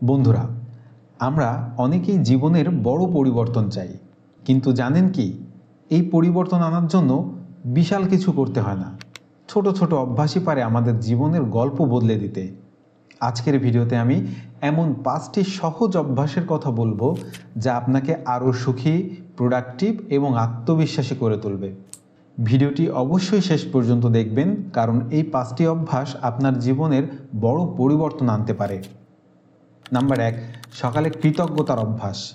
বন্ধুরা, আমরা অনেকেই জীবনের বড় পরিবর্তন চাই, কিন্তু জানেন কি, এই পরিবর্তন আনার জন্য বিশাল কিছু করতে হয় না। ছোট ছোট অভ্যাসই পারে আমাদের জীবনের গল্প বদলে দিতে। আজকের ভিডিওতে আমি এমন পাঁচটি সহজ অভ্যাসের কথা বলব যা আপনাকে আরও সুখী প্রোডাক্টিভ এবং আত্মবিশ্বাসী করে তুলবে। ভিডিওটি অবশ্যই শেষ পর্যন্ত দেখবেন, কারণ এই পাঁচটি অভ্যাস আপনার জীবনের বড় পরিবর্তন আনতে পারে। নাম্বার এক, সকালে কৃতজ্ঞতার অভ্যাস।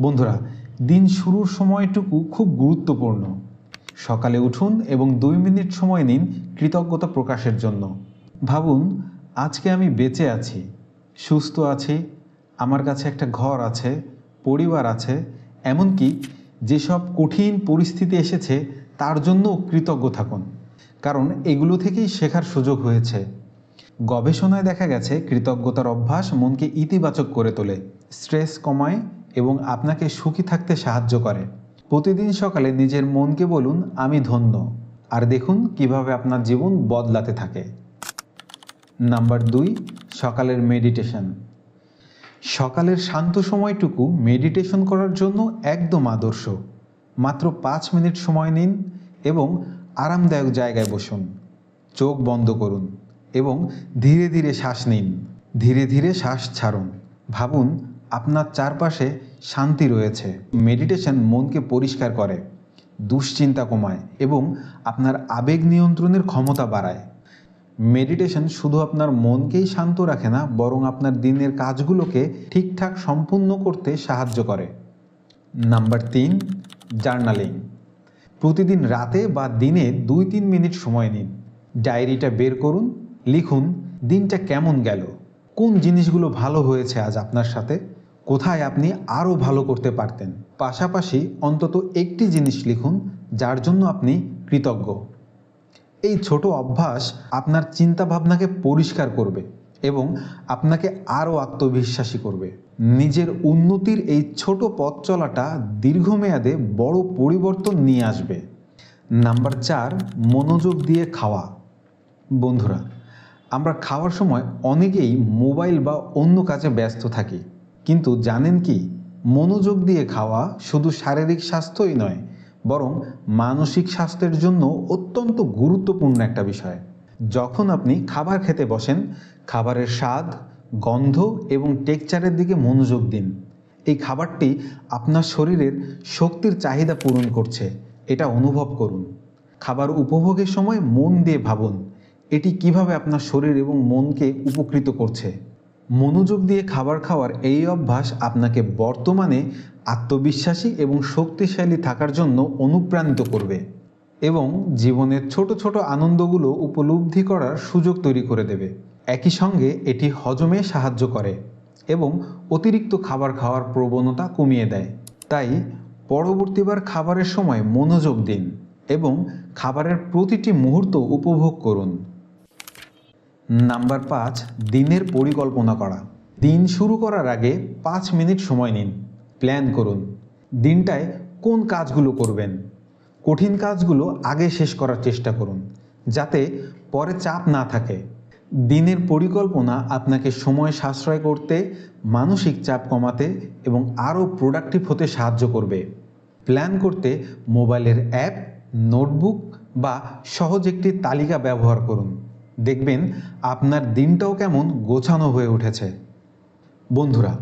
বন্ধুরা, দিন শুরুর সময়টুকু খুব গুরুত্বপূর্ণ। সকালে উঠুন এবং দুই মিনিট সময় নিন কৃতজ্ঞতা প্রকাশের জন্য। ভাবুন, আজকে আমি বেঁচে আছি, সুস্থ আছি, আমার কাছে একটা ঘর আছে, পরিবার আছে, এমনকি যেসব কঠিন পরিস্থিতি এসেছে তার জন্যও কৃতজ্ঞ থাকুন। কারণ এগুলো থেকেই শেখার সুযোগ হয়েছে। গবেষণায় দেখা গেছে, কৃতজ্ঞতার অভ্যাস মনকে ইতিবাচক করে তোলে, স্ট্রেস কমায় এবং আপনাকে সুখী থাকতে সাহায্য করে। প্রতিদিন সকালে নিজের মনকে বলুন, আমি ধন্য। আর দেখুন কীভাবে আপনার জীবন বদলাতে থাকে। নাম্বার দুই, সকালের মেডিটেশন। সকালের শান্ত সময়টুকু মেডিটেশন করার জন্য একদম আদর্শ। মাত্র পাঁচ মিনিট সময় নিন এবং আরামদায়ক জায়গায় বসুন। চোখ বন্ধ করুন। এবং ধীরে ধীরে শ্বাস নিন। ধীরে ধীরে শ্বাস ছাড়ুন। ভাবুন, আপনার চারপাশে শান্তি রয়েছে। মেডিটেশন মনকে পরিষ্কার করে, দুশ্চিন্তা কমায় এবং আপনার আবেগ নিয়ন্ত্রণের ক্ষমতা বাড়ায়। মেডিটেশন শুধু আপনার মনকেই শান্ত রাখে না, বরং আপনার দিনের কাজগুলোকে ঠিকঠাক সম্পূর্ণ করতে সাহায্য করে। নাম্বার তিন, জার্নালিং। প্রতিদিন রাতে বা দিনে দুই তিন মিনিট সময় নিন। ডায়েরিটা বের করুন লিখুন, দিনটা কেমন গেল? কোন জিনিসগুলো ভালো হয়েছে আজ আপনার সাথে? কোথায় আপনি আরও ভালো করতে পারতেন? পাশাপাশি অন্তত একটি জিনিস লিখুন, যার জন্য আপনি কৃতজ্ঞ। এই ছোট অভ্যাস আপনার চিন্তা ভাবনাকে পরিষ্কার করবে এবং আপনাকে আরও আত্মবিশ্বাসী করবে। নিজের উন্নতির এই ছোট পথ চলাটা দীর্ঘমেয়াদে বড় পরিবর্তন নিয়ে আসবে। নাম্বার চার, মনোযোগ দিয়ে খাওয়া। বন্ধুরা আমরা খাওয়ার সময় অনেকেই মোবাইল বা অন্য কাজে ব্যস্ত থাকি। কিন্তু জানেন কি, মনোযোগ দিয়ে খাওয়া শুধু শারীরিক স্বাস্থ্যই নয়, বরং মানসিক স্বাস্থ্যের জন্য অত্যন্ত গুরুত্বপূর্ণ একটা বিষয়। যখন আপনি খাবার খেতে বসেন, খাবারের স্বাদ, গন্ধ এবং টেকচারের দিকে মনোযোগ দিন। এই খাবারটি আপনার শরীরের শক্তির চাহিদা পূরণ করছে, এটা অনুভব করুন। খাবার উপভোগের সময় মন দিয়ে ভাবুন এটি কীভাবে আপনার শরীর এবং মনকে উপকৃত করছে? মনোযোগ দিয়ে খাবার খাওয়ার এই অভ্যাস আপনাকে বর্তমানে আত্মবিশ্বাসী এবং শক্তিশালী থাকার জন্য অনুপ্রাণিত করবে এবং জীবনের ছোট ছোট আনন্দগুলো উপলব্ধি করার সুযোগ তৈরি করে দেবে। একই সঙ্গে এটি হজমে সাহায্য করে এবং অতিরিক্ত খাবার খাওয়ার প্রবণতা কমিয়ে দেয়। তাই পরবর্তীবার খাবারের সময় মনোযোগ দিন এবং খাবারের প্রতিটি মুহূর্ত উপভোগ করুন। নাম্বার পাঁচ, দিনের পরিকল্পনা করা। দিন শুরু করার আগে পাঁচ মিনিট সময় নিন। প্ল্যান করুন। দিনটায় কোন কাজগুলো করবেন? কঠিন কাজগুলো আগে শেষ করার চেষ্টা করুন, যাতে পরে চাপ না থাকে। দিনের পরিকল্পনা আপনাকে সময় সাশ্রয় করতে, মানসিক চাপ কমাতে এবং আরও প্রোডাক্টিভ হতে সাহায্য করবে। প্ল্যান করতে মোবাইলের অ্যাপ, নোটবুক বা সহজ একটি তালিকা ব্যবহার করুন। দেখবেন আপনার দিনটাও কেমন গোছানো হয়ে উঠেছে। বন্ধুরা,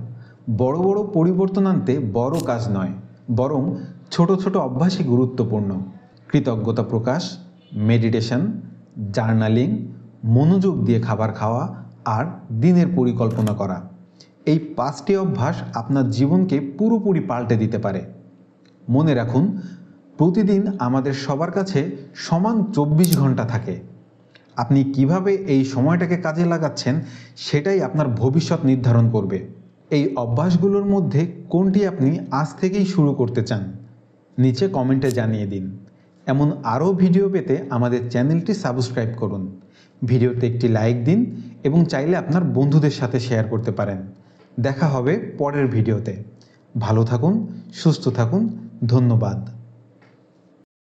বড় বড় পরিবর্তন আনতে বড় কাজ নয়, বরং ছোট ছোট অভ্যাসই গুরুত্বপূর্ণ। কৃতজ্ঞতা প্রকাশ, মেডিটেশন, জার্নালিং, মনোযোগ দিয়ে খাবার খাওয়া আর দিনের পরিকল্পনা করা। এই পাঁচটি অভ্যাস আপনার জীবনকে পুরোপুরি পাল্টে দিতে পারে। মনে রাখুন, প্রতিদিন আমাদের সবার কাছে সমান চব্বিশ ঘণ্টা থাকে। আপনি কীভাবে এই সময়টাকে কাজে লাগাচ্ছেন সেটাই আপনার ভবিষ্যৎ নির্ধারণ করবে। এই অভ্যাসগুলোর মধ্যে কোনটি আপনি আজ থেকেই শুরু করতে চান? নিচে কমেন্টে জানিয়ে দিন। এমন আরও ভিডিও পেতে আমাদের চ্যানেলটি সাবস্ক্রাইব করুন। ভিডিওতে একটি লাইক দিন এবং চাইলে আপনার বন্ধুদের সাথে শেয়ার করতে পারেন। দেখা হবে পরের ভিডিওতে। ভালো থাকুন, সুস্থ থাকুন, ধন্যবাদ।